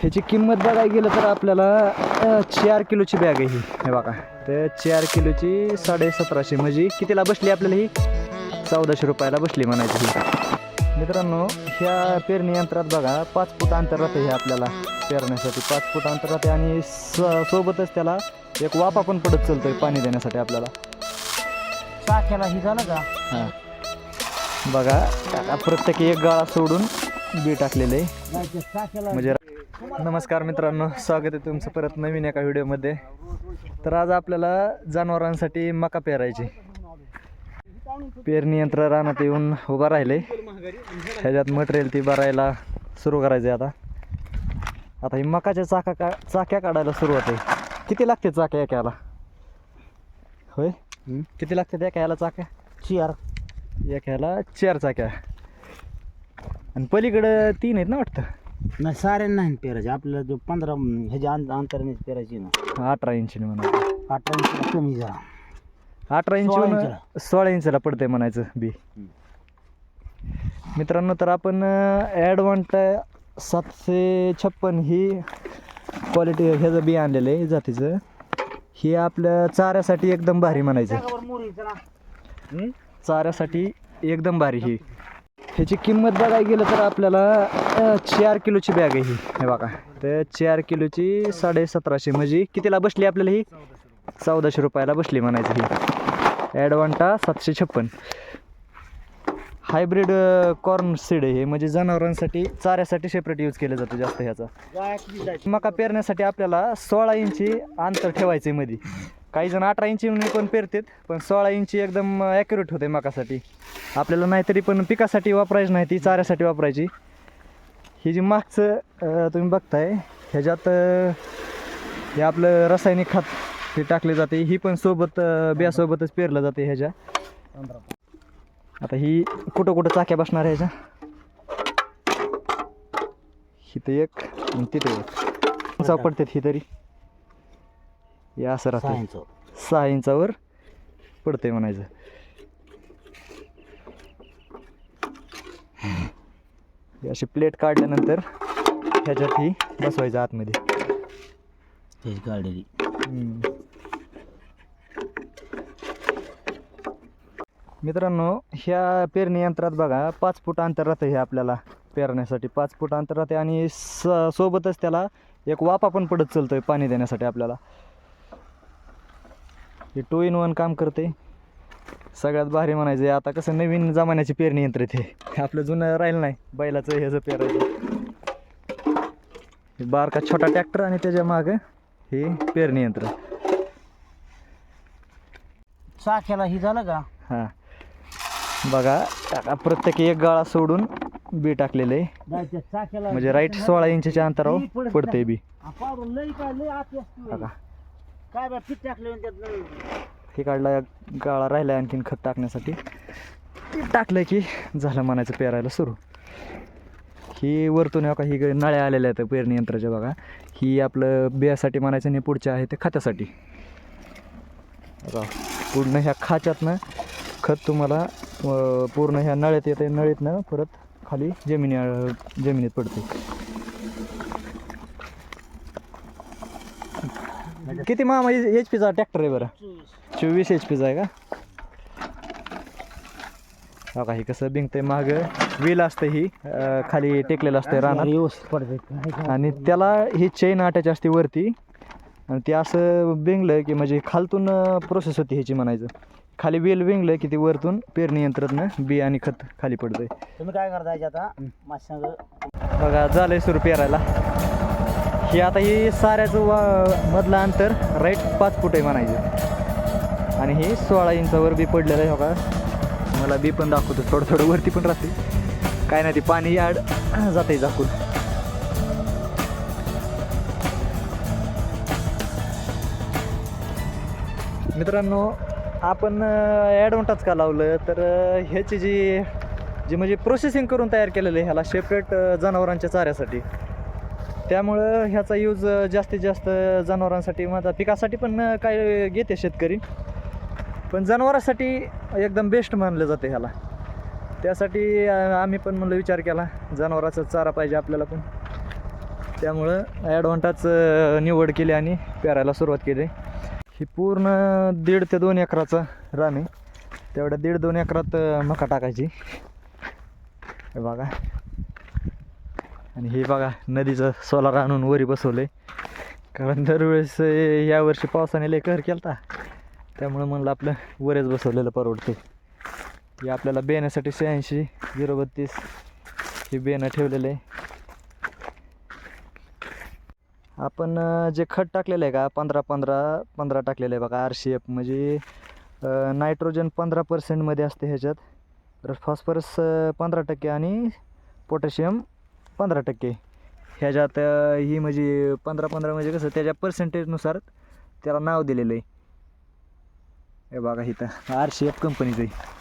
ह्याची किंमत बघायला गेलं तर आपल्याला चार किलोची बॅग आहे ही. हे बघा. तर चार किलोची साडे सतराशे म्हणजे कितीला बसली आपल्याला ही? चौदाशे रुपयाला बसली म्हणायची ही. मित्रांनो ह्या पेरणी यंत्रात बघा पाच फूट अंतर राहतं हे आपल्याला पेरण्यासाठी. पाच फूट अंतर राहते आणि स सोबतच त्याला एक वाफा पण पडत चालतोय पाणी देण्यासाठी आपल्याला. चाक्याला ही झालं का? हां. बघा प्रत्येकी एक गाळा सोडून बी टाकलेलं. म्हणजे नमस्कार मित्रांनो स्वागत आहे तुमचं परत नवीन एका व्हिडिओमध्ये. तर आज आपल्याला जनावरांसाठी मका पेरायची. पेरणी यंत्र रानात येऊन उभा राहिले. ह्याच्यात मटेरियल ती भरायला सुरू करायचं आहे आता. आता ही मकाच्या चाका का चाक्या काढायला सुरुवात आहे. किती लागते चाक्या एकाला? होय? किती लागते एका ह्याला चाक्या? चिअर एक ह्याला चार चाक्या. आणि पलीकडं तीन आहेत ना वाटतं? नाही साऱ्या नाही पेरायचे. आपल्याला जो पंधरा ह्याच्या अंत- अंतराने पेरायची ना. अठरा इंचने म्हणा. अठरा इंच कमी जरा. अठरा इंच सोळा होऊन इंचला. सोळा इंचला पडतंय म्हणायचं बी. मित्रांनो तर आपण ॲडवांट सातशे छप्पन ही क्वालिटी ह्याचं बी आणलेलं आहे जातीचं. हे आपल्या चाऱ्यासाठी एकदम भारी म्हणायचं. चाऱ्यासाठी एकदम भारी ही. ह्याची किंमत बघायला गेलं तर आपल्याला चार किलोची बॅग आहे ही. हे बघा. तर चार किलोची साडे सतराशे म्हणजे कितीला बसली आपल्याला ही? चौदाशे रुपयाला बसली म्हणायची ही. ॲडवांटा सातशे छप्पन. हायब्रिड कॉर्न सीड हे. म्हणजे जनावरांसाठी चाऱ्यासाठी सेपरेट यूज केलं जातं जास्त ह्याचा. मका पेरण्यासाठी आपल्याला सोळा इंची अंतर ठेवायचं आहे मध्ये काही जण अठरा इंची पण पेरतात पण सोळा इंची एकदम ॲक्युरेट होते मकासाठी. आपल्याला नाहीतरी पण पिकासाठी वापरायची नाही ती चाऱ्यासाठी वापरायची. ही जी मागचं तुम्ही बघताय ह्याच्यात हे आपलं रासायनिक खत हे टाकले जाते ही पण सोबत बियासोबतच पेरलं जाते ह्याच्या. आता ही कुठं कुठं चाक्या बसणार आहे ह्याच्या? हिथं एक तिथे एक. पडतात ही तरी. हे असं राहते सहा इंचावर पडते म्हणायचं. अशी प्लेट काढल्यानंतर ह्याच्यात ही बसवायचं आतमध्ये. काढलेली. मित्रांनो ह्या पेरणी यंत्रात बघा पाच फूट अंतर राहतं हे आपल्याला पेरण्यासाठी. पाच फूट अंतर राहते आणि स सोबतच त्याला एक वाफा पण पडत चालतोय पाणी देण्यासाठी आपल्याला. हे टू इन वन काम करते. सगळ्यात भारी म्हणायचं आहे. आता कसं नवीन जमान्याची पेरणी यंत्र ते. आपलं जुनं राहिलं नाही बैलाचं ह्याचं पेरायचं. बारका छोटा ट्रॅक्टर आणि त्याच्या मागं हे पेरणी यंत्र. चाक्याला ही झालं का? हां. बघा आता प्रत्येकी एक गाळा सोडून बी टाकलेलं म्हणजे राईट सोळा इंचच्या अंतरावर पडते बी. हा, बघा. काय बा पीठ टाकले त्यात हे काढला गाळा राहिला आणखीन खत टाकण्यासाठी. ते टाकलं की झालं म्हणायचं पेरायला सुरू. ही वरतून का ही नळ्या आलेल्या आहेत पेरणी यंत्राच्या बघा. ही आपलं बियासाठी म्हणायचं आणि पुढच्या आहे ते खात्यासाठी बघा पूर्ण ह्या खाच्यातनं खत तुम्हाला पूर्ण ह्या नळ्यात येते नळीतनं परत खाली जमिनी जमिनीत पडते किती मामा एच पीचा ट्रॅक्टर आहे बरं? चोवीस. एच पीचा आहे का? हो का हे कसं बिंगतंय माग. व्हील असतं ही अं, खाली टेकलेलं असतं रानात. व्यवस्थित पडते. आणि त्याला ही चेन अटॅच असते वरती. आणि ते असं बिंगलं की म्हणजे खालतून प्रोसेस होती ह्याची म्हणायचं. खाली वेल विंगलं की ते वरतून पेरणी यंत्रातनं बी आणि खत खाली पडतंय. तुम्ही काय करता याच्यात आता? बघा झालंय सुरू पेरायला. की आता ही साऱ्याचं वा मधलं अंतर राईट पाच फूट आहे म्हणायचं. आणि हे सोळा इंचावर बी पडलेलं आहे हो का मला बी पण दाखवतो थोडं थोडं वरती पण राहते. काय नाही ते पाणी आड जाते झाकून. मित्रांनो आपण ॲडवंटाच का लावलं तर ह्याची जी जी म्हणजे प्रोसेसिंग करून तयार केलेलं आहे ह्याला सेपरेट जनावरांच्या चाऱ्यासाठी. त्यामुळं ह्याचा यूज जास्तीत जास्त जनावरांसाठी माझा पिकासाठी पण काय घेते शेतकरी. पण जनावरांसाठी एकदम बेस्ट मानलं जाते ह्याला. त्यासाठी आम्ही पण म्हणलं विचार केला. जनावराचा चारा पाहिजे आपल्याला पण. त्यामुळं ॲडव्हान्टाच निवड केली आणि पेरायला सुरुवात केली. ही पूर्ण दीड ते दोन एकराचं रान आहे. तेवढ्या दीड दोन एकरात मका टाकायची. हे बघा. आणि हे बघा नदीचं सोलार आणून वरी बसवलं आहे कारण दरवेळेस यावर्षी पावसाने लय कहर केलता. त्यामुळं म्हणलं आपलं वरच बसवलेलं परवडते हे आपल्याला बेण्यासाठी शहाऐंशी झिरो बत्तीस हे बेणं ठेवलेलं आहे आपण जे खत टाकलेलं आहे का पंधरा पंधरा पंधरा टाकलेलं आहे बघा आर सी एफ म्हणजे नायट्रोजन पंधरा पर्सेंटमध्ये असते ह्याच्यात. तर फॉस्फरस पंधरा टक्के आणि पोटॅशियम पंधरा टक्के. ह्याच्यात ही म्हणजे पंधरा पंधरा म्हणजे कसं त्याच्या पर्सेंटेजनुसार त्याला नाव दिलेलं आहे. हे बघा इथं आर सी एफ कंपनीचं आहे.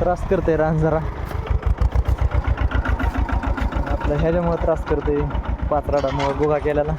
त्रास करते रान जरा. आपलं ह्याच्यामुळं त्रास करते पाचराडामुळं गुगा केल्याला.